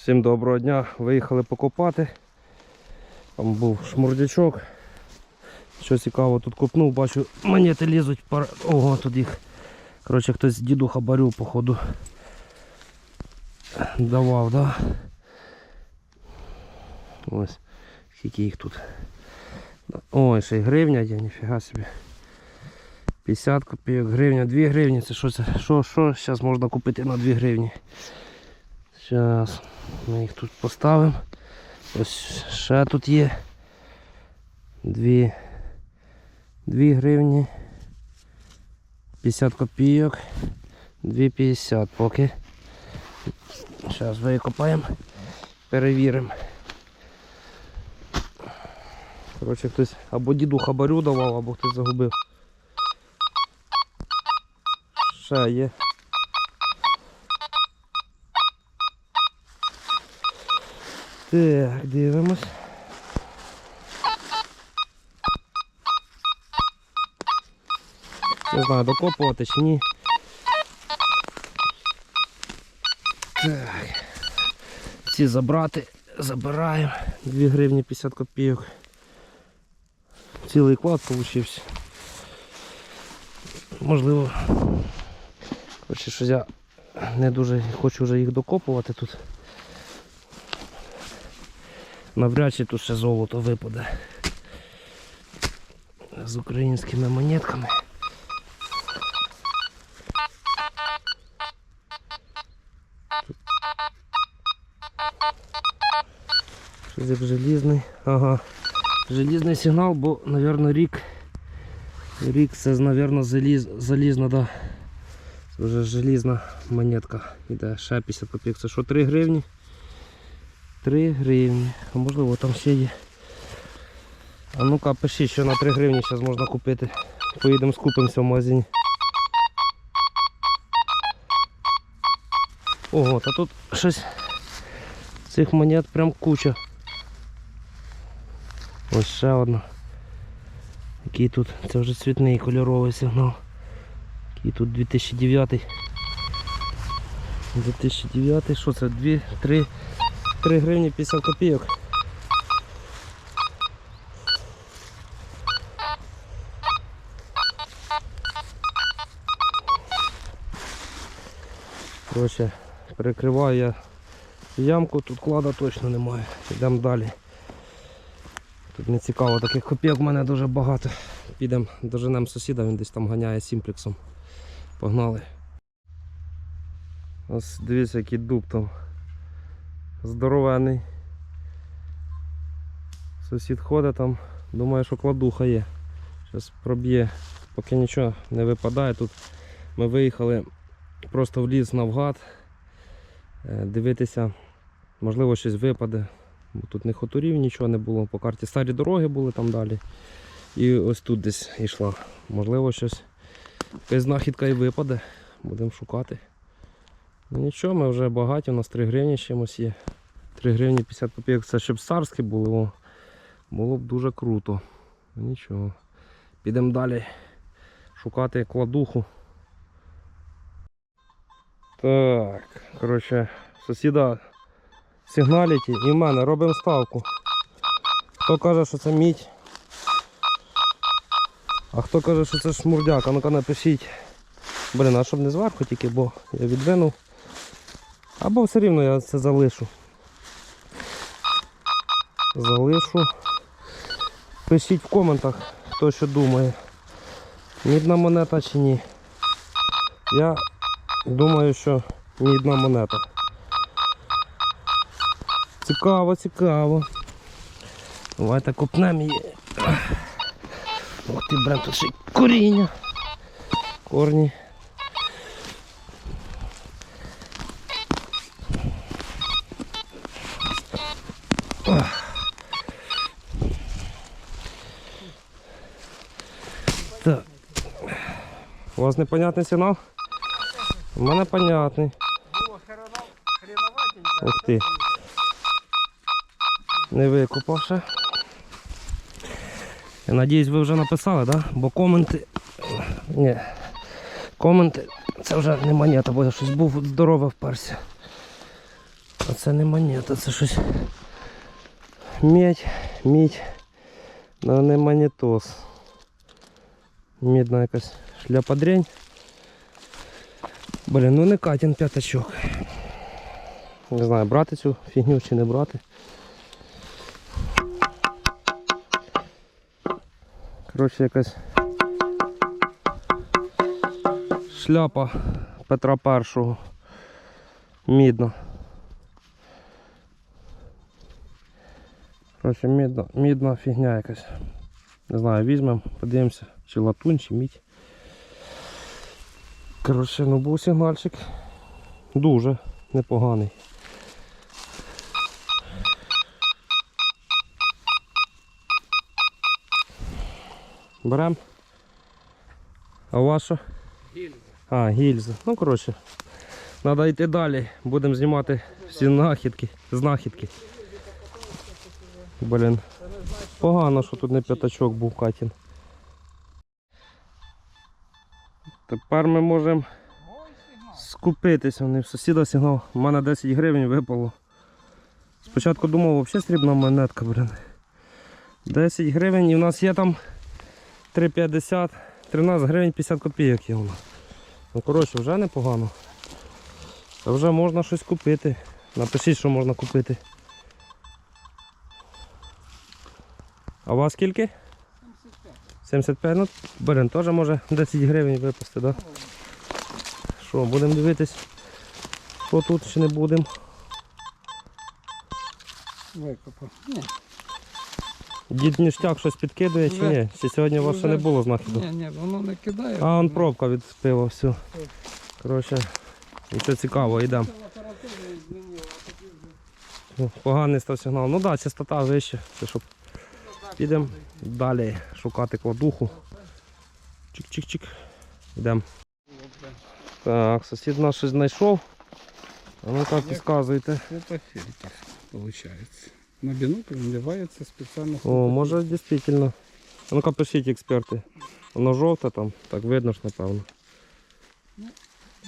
Всім доброго дня. Виїхали покопати. Там був шмурдячок. Що цікаво, тут копнув, бачу, монети лізуть. Пар... Ого, тут їх. Коротше, хтось діду хабарю, походу. Давав, да? Ось. Скільки їх тут. Ой, ще й гривня є, ніфіга собі. 50 копійок, гривня, 2 гривні. Це що це? Що, що зараз можна купити на 2 гривні? Зараз ми їх тут поставимо. Ось ще тут є. 2, 2 гривні. 50 копійок. 2,50 поки. Зараз викопаємо, перевіримо. Коротше, хтось або діду хабарю давав, або хтось загубив. Ще є. Так, дивимось. Не знаю, докопувати чи ні. Так. Ці забрати, забираємо. 2 гривні 50 копійок. Цілий клад получився. Можливо. Коротше, що я не дуже хочу вже їх докопувати тут. Навряд чи тут ще золото випаде. З українськими монетками. Щось як желізний. Ага. Желізний сигнал, бо, мабуть, рік. Рік це, мабуть, заліз, залізна, да. Це вже желізна монетка. Іде ще 50 копійок. Це що 3 гривні? 3 гривні. А можливо там ще є. А ну-ка пиши, що на 3 гривні зараз можна купити. Поїдемо скупимося в магазині. Ого, та тут щось цих монет прям куча. Ось ще одна. Який тут, це вже цвітний кольоровий сигнал. Який тут 2009. 2009, що це? 2, 3, 3 гривні 50 копійок. Коротше, перекриваю я ямку, тут клада точно немає. Йдемо далі. Тут не цікаво, таких копійок в мене дуже багато. Підемо доженемо сусіда, він десь там ганяє сімплексом. Погнали. Ось дивіться, який дуб там. Здоровений. Сусід ходить там, думає, що кладуха є. Зараз проб'є, поки нічого не випадає. Тут ми виїхали просто в ліс навгад. Е, Дивитися, можливо, щось випаде. Бо Тут не хуторів, нічого не було. По карті старі дороги були там далі. І ось тут десь йшла. Можливо, щось. Якась знахідка і випаде. Будемо шукати. Нічого, ми вже багаті, у нас 3 гривні чимось є. 3 гривні 50 копійок, це щоб царське було. о, Було б дуже круто. Нічого. Підемо далі шукати кладуху. Так, коротше, сусіда сигналять і в мене робимо ставку. Хто каже, що це мідь, а хто каже, що це шмурдяк, а ну-ка напишіть. Блін, а щоб не зверху тільки, бо я відвинув. Або все рівно я це залишу. Залишу. Пишіть в коментах, хто що думає. Мідна монета чи ні. Я думаю, що мідна монета. Цікаво, цікаво. Давайте копнемо її. Ох ти, брат, тут ще коріння. Корні. Вас непонятний сигнал? У мене понятний. Ух ти. Не викупав ще. Я надіюсь, ви вже написали? Да? Бо коменти. Ні. Коменти. Це вже не монета, бо я щось був здорове вперся. А це не монета, це щось. Медь, мідь. Ну не монетос. Мідна якась шляпа дрянь. Блін, ну не Катін п'ятачок. Не знаю, брати цю фігню чи не брати. Коротше, якась шляпа Петра Першого. Мідна. Коротше, мідна, мідна фігня якась. Не знаю, візьмемо, подивимося, чи латунь, чи мідь. Коротше, ну був сигнальчик дуже непоганий. Берем. А вас? Гільза. А, гільза. Ну, коротше, треба йти далі. Будемо знімати всі знахідки. Знахідки. Блін. Погано, що тут не п'ятачок був Катін. Тепер ми можемо скупитися. Вони в сусіда сигнал. У мене 10 гривень випало. Спочатку думав, взагалі срібна монетка, блін. 10 гривень і в нас є там 3,50, 13 гривень 50 копійок є у нас. Ну коротше, вже непогано. Та вже можна щось купити. Напишіть, що можна купити. А у вас скільки? 75, ну блин, теж може 10 гривень випасти, так? Да? Що, будемо дивитись, що тут чи не будемо. Викопав. Дід ніштяк щось підкидує чи ні? Чи сьогодні у вас ще не було знахідок? ні, ні, воно не кидає. А, он пробка від пива, все. Коротше, йдемо. Змінила, а тоді вже. Ну, Поганий став сигнал. Ну так, да, частота вища. Це щоб підемо далі шукати кладуху. Чик-чик-чик. Йдемо. Так, сусід наш щось знайшов. А ну так підказуйте. Фотофільтр, виходить. На бінокль вливається спеціально О, може дійсно. А ну-ка пишіть експерти. Воно жовте там, так видно ж напевно. Ну,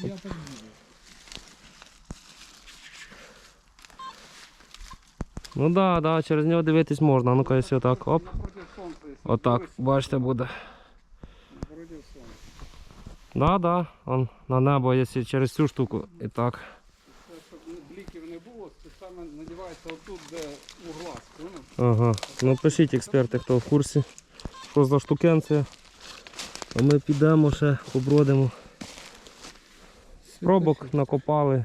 Я так думаю. Ну да, да, через нього дивитись можна. Ну-ка, якщо так, оп. Отак, бачите, буде. Да, да, он на небо, якщо через цю штуку. І так. Щоб бліків не було, спеціально надівається отут, де у глаз. Ага. Ну пишіть експерти, хто в курсі. Що за штукенція. А ми підемо ще побродимо. Пробок накопали.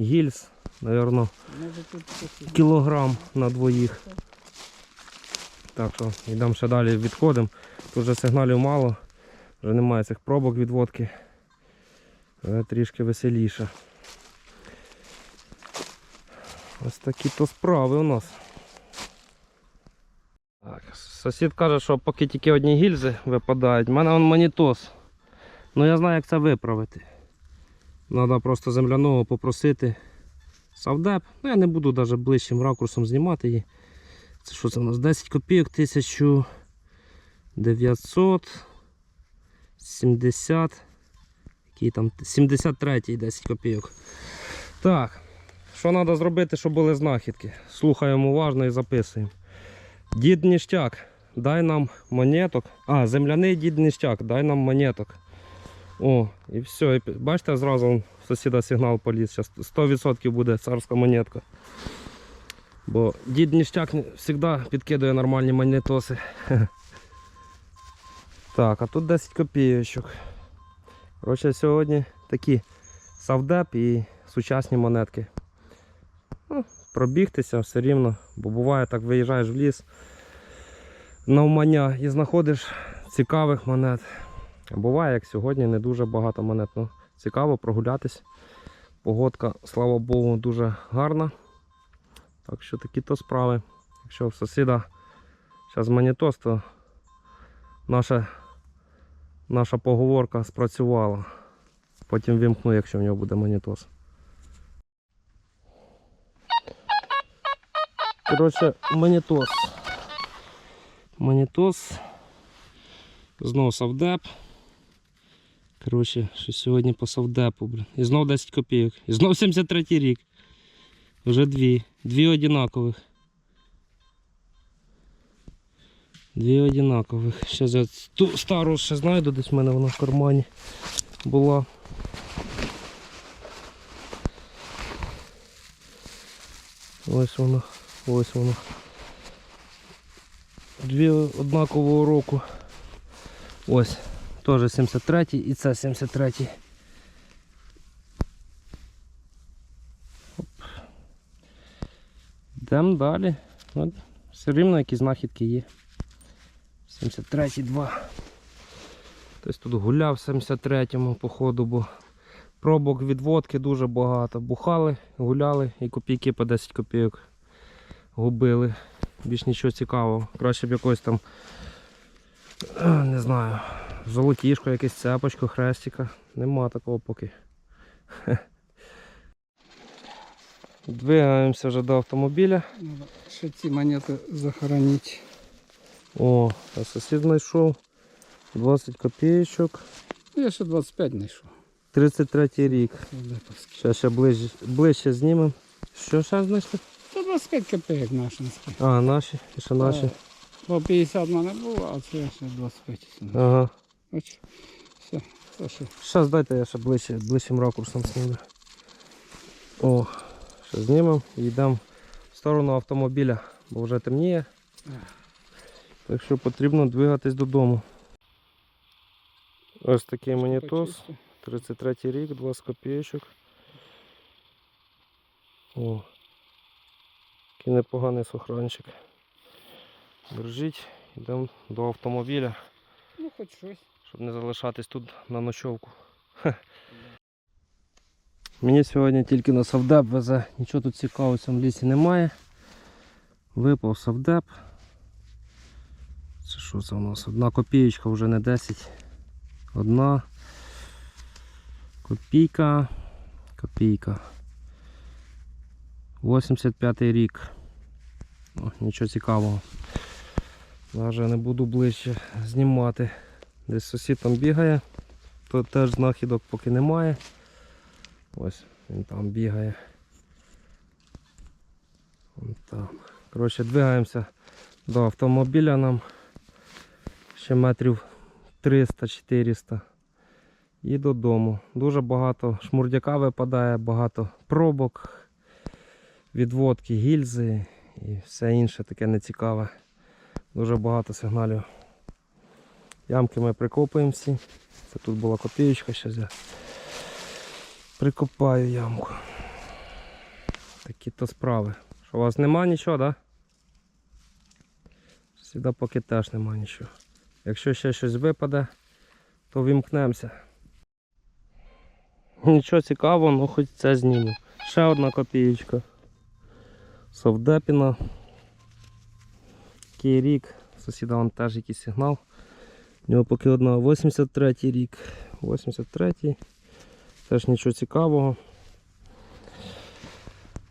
Гільз, Може кілограм на двоїх. Так що йдемо ще далі відходимо. Тут вже сигналів мало, вже немає цих пробок відводки. Вже трішки веселіше. Ось такі то справи у нас. Так, сусід каже, що поки тільки одні гільзи випадають, У мене он монітос. Ну я знаю, як це виправити. Треба просто земляного попросити савдеп. Ну я не буду навіть ближчим ракурсом знімати її. Це що це у нас? 10 копійок 1970. Який там 73 10 копійок. Так. Що треба зробити, щоб були знахідки? Слухаємо уважно і записуємо. Дід ніштяк, дай нам монеток. А, земляний дід ніштяк, дай нам монеток. О, і все. І бачите, зразу сусіда сигнал поліз. Зараз 100% буде царська монетка. Бо дід ніштяк завжди підкидує нормальні монетоси. Так, а тут 10 копійочок. Коротше, сьогодні такі савдеп і сучасні монетки. Ну, пробігтися все рівно, бо буває так виїжджаєш в ліс навмання і знаходиш цікавих монет. Буває, як сьогодні, не дуже багато монет. Ну, цікаво прогулятись. Погодка, слава Богу, дуже гарна. Так що такі то справи. Якщо в сусіда зараз монітос, то наша, наша поговорка спрацювала. Потім вімкну, якщо в нього буде монітос. Коротше, монітос. Монітос. Знову савдеп. Коротше, що сьогодні по савдепу, блін. І знов 10 копійок. І знов 73 рік. Вже дві. Дві одинакових. Дві одинакових. Ще я ту стару ще знайду, десь в мене вона в кармані була. Ось вона, ось вона. Дві однакового року. Ось, теж 73-й і це 73-й. Йдемо далі. От, все рівно якісь знахідки є. 73-й 2. Хтось тут гуляв в 73-му походу, бо пробок від водки дуже багато. Бухали, гуляли і копійки по 10 копійок губили. Більш нічого цікавого. Краще б якось там, не знаю, золотішко, якесь цепочку, хрестика. Нема такого поки. Двигаємося вже до автомобіля. Надо ще ці монети захоронити. О, а сусід знайшов 20 копійочок. Я ще 25 знайшов. 33 рік. Зараз ще ближче, ближче знімемо. Що ще знайшли? Це 25 копійок нашинські. А, наші, і ще наші. По 50 в мене було, а це ще 25. Ага. Ось. Все, це. Зараз дайте я ще ближче, ближчим ракурсом зніму. О, ще знімемо і йдемо в сторону автомобіля, бо вже темніє. Так що потрібно двигатись додому. Ось такий монітос. 33 рік, 20 копійочок. О, який непоганий сохранчик. Держіть, йдемо до автомобіля, Ну, хоч щось. Щоб не залишатись тут на ночовку. Мені сьогодні тільки на совдеп везе, нічого тут цікавого в цьому лісі немає. Випав совдеп. Це що це у нас? Одна копієчка вже не 10. Одна. Копійка. Копійка. 85 рік. О, нічого цікавого. Навіть не буду ближче знімати. Десь сусід там бігає. То теж знахідок поки немає. Ось він там бігає. Вон там. Коротше, двигаємося до автомобіля нам. Ще метрів 300-400 і додому. Дуже багато шмурдяка випадає, багато пробок, відводки, гільзи і все інше таке нецікаве. Дуже багато сигналів. Ямки ми прикопуємо всі. Це тут була копієчка, зараз я прикопаю ямку. Такі то справи. Що у вас нема нічого, так? Да? Сюди поки теж нема нічого. Якщо ще щось випаде, то вімкнемося. Нічого цікавого, ну хоч це зніму. Ще одна копієчка. Совдепіна. Рік. Сусіда вон теж якийсь сигнал. У нього поки одна 83 рік. 83-й, Теж нічого цікавого.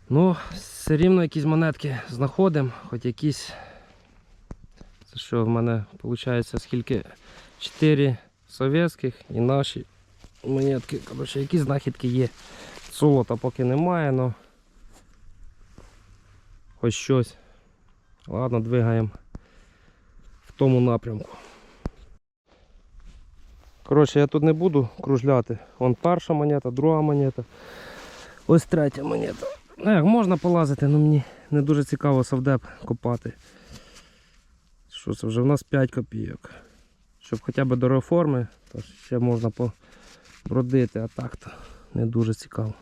Ну, все рівно якісь монетки знаходимо, хоч якісь. Це що в мене виходить скільки? 4 совєтських і наші монетки. Коротше, якісь знахідки є. Золота поки немає, але хоч щось. Ладно, двигаємо в тому напрямку. Коротше, я тут не буду кружляти. Вон перша монета, друга монета. Ось третя монета. Ну як, можна полазити, але мені не дуже цікаво совдеп копати. Що це вже в нас 5 копійок. Щоб хоча б до реформи, то ще можна побродити, а так то не дуже цікаво.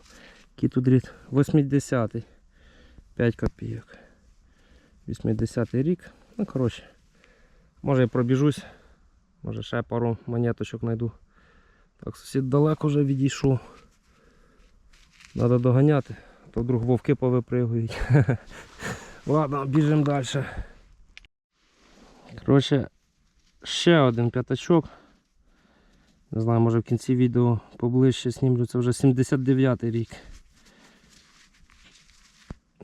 Який тут рід? 80-й. 5 копійок. 80-й рік. Ну, коротше, може я пробіжусь. Може ще пару монеточок знайду. Так, сусід далеко вже відійшов. Треба доганяти, то вдруг вовки повипригують. Ладно, біжимо далі. Коротше, ще один п'ятачок. Не знаю, може в кінці відео поближче знімлю, це вже 79 й рік.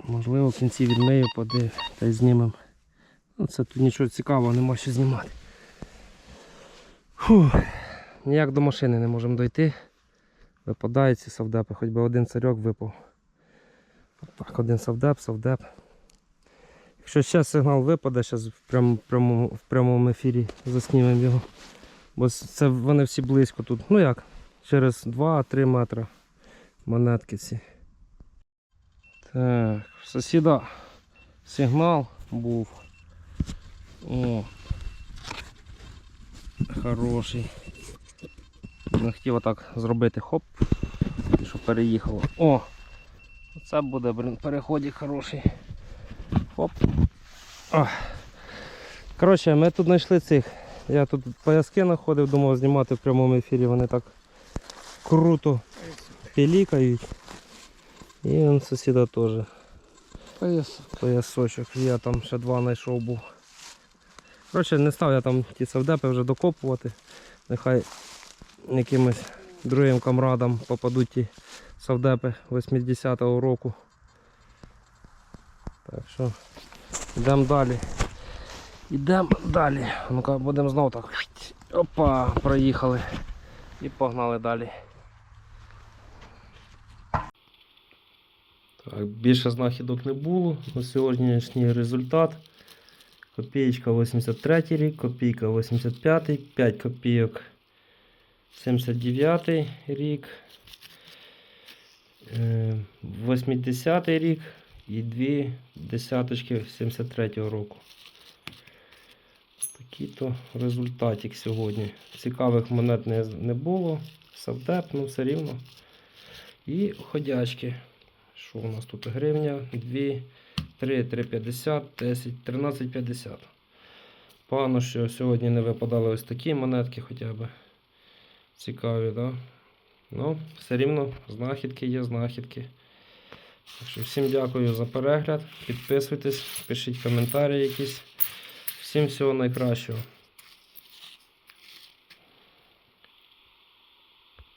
Можливо, в кінці відмию, подив та й знімемо. Ну, це тут нічого цікавого, нема що знімати. Фух. Ніяк до машини не можемо дойти. Випадають ці совдепи, хоч би один царьок випав. Так, один совдеп, совдеп. Якщо ще сигнал випаде, зараз в прям, в прямому ефірі заснімемо його. Бо це вони всі близько тут. Ну як? Через 2-3 метри монетки ці. Так, сусіда сигнал був. О. Хороший. Не хотів отак зробити хоп. І щоб переїхало. О! Оце буде, блін, переходик хороший. Хоп. О. Коротше, ми тут знайшли цих. Я тут пояски знаходив, думав знімати в прямому ефірі. Вони так круто пілікають. І он сусіда теж Пояс. поясочок. Я там ще два знайшов був. Коротше, не став я там ті савдепи вже докопувати. Нехай якимось другим камрадам попадуть ті савдепи 80-го року. Так що йдемо далі. Йдемо далі. Ну-ка будемо знову так. Опа, проїхали. І погнали далі. Так, більше знахідок не було. На сьогоднішній результат. Копієчка 83 рік, копійка 85, 5 копійок 79 рік, е, 80 рік і 2 десяточки 73 року. Такий то результатик сьогодні. Цікавих монет не, не було. Савдеп, ну все рівно. І ходячки. Що у нас тут? Гривня, 2, 3, 3,50, 10, 13,50. Погано, що сьогодні не випадали ось такі монетки хоча б. Цікаві, да? Ну, все рівно знахідки є знахідки. Так що всім дякую за перегляд. Підписуйтесь, пишіть коментарі якісь. Всім всього найкращого.